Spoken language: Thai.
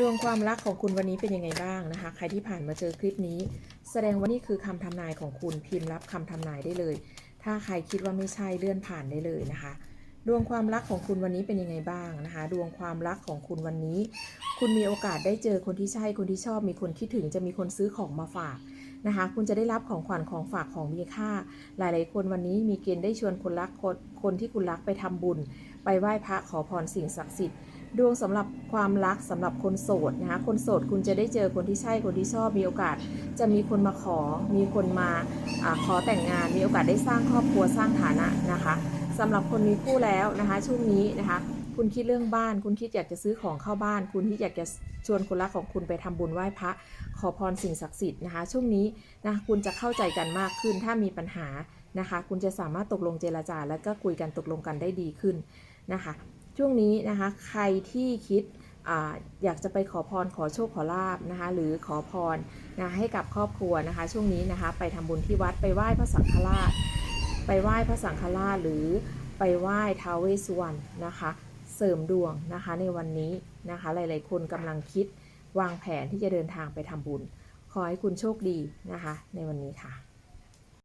ดวงความรักของคุณวันนี้เป็นยังไงบ้างนะคะ ใครที่ผ่านมาเจอคลิปนี้ แสดงว่านี่คือคำทำนายของคุณพิมพ์รับคำทำนายได้เลย ถ้าใครคิดว่าไม่ใช่เลื่อนผ่านได้เลยนะคะ ดวงความรักของคุณวันนี้เป็นยังไงบ้างนะคะ ดวงความรักของคุณวันนี้ คุณมีโอกาสได้เจอคนที่ใช่คนที่ชอบ มีคนคิดถึงจะมีคนซื้อของมาฝากนะคะ คุณจะได้รับของขวัญของฝากของมีค่า หลายๆ คนวันนี้มีเกณฑ์ได้ชวนคนรักคนคนที่คุณรักไปทำบุญ ไปไหว้พระขอพรสิ่งศักดิ์สิทธิ์ดวงสำหรับความรักสำหรับคนโสดนะคะ คนโสดคุณจะได้เจอคนที่ใช่คนที่ชอบ มีโอกาส จะมีคนมาขอ มีคนมาอาขอแต่งงาน มีโอกาสได้สร้างครอบครัวสร้างฐานะนะคะ สำหรับคนมีคู่แล้วนะคะช่วงนี้นะคะ คุณคิดเรื่องบ้าน คุณคิดอยากจะซื้อของเข้าบ้าน คุณที่อยากจะชวนคนรักของคุณไปทำบุญไหว้พระขอพรสิ่งศักดิ์สิทธิ์นะคะช่วงนี้นะคุณจะเข้าใจกันมากขึ้นถ้ามีปัญหานะคะ คุณจะสามารถตกลงเจรจา แล้วก็คุยกันตกลงกันได้ดีขึ้นนะคะ ช่วงนี้นะคะใครที่คิดออยากจะไปขอพรขอโชคขอลาบนะคะ หรือขอพรนะให้กับครอบครัวนะคะ ช่วงนี้นะคะ ไปทำบุญที่วัดไปไหว้พระสังฆราช ไปไหว้พระสังฆราชหรือไปไหว้ท้าวเวสสุวรรณนะคะ เสริมดวงนะคะในวันนี้นะคะ หลาย ๆ คนกำลังคิดวางแผนที่จะเดินทางไปทำบุญ ขอให้คุณโชคดีนะคะ ในวันนี้ค่ะ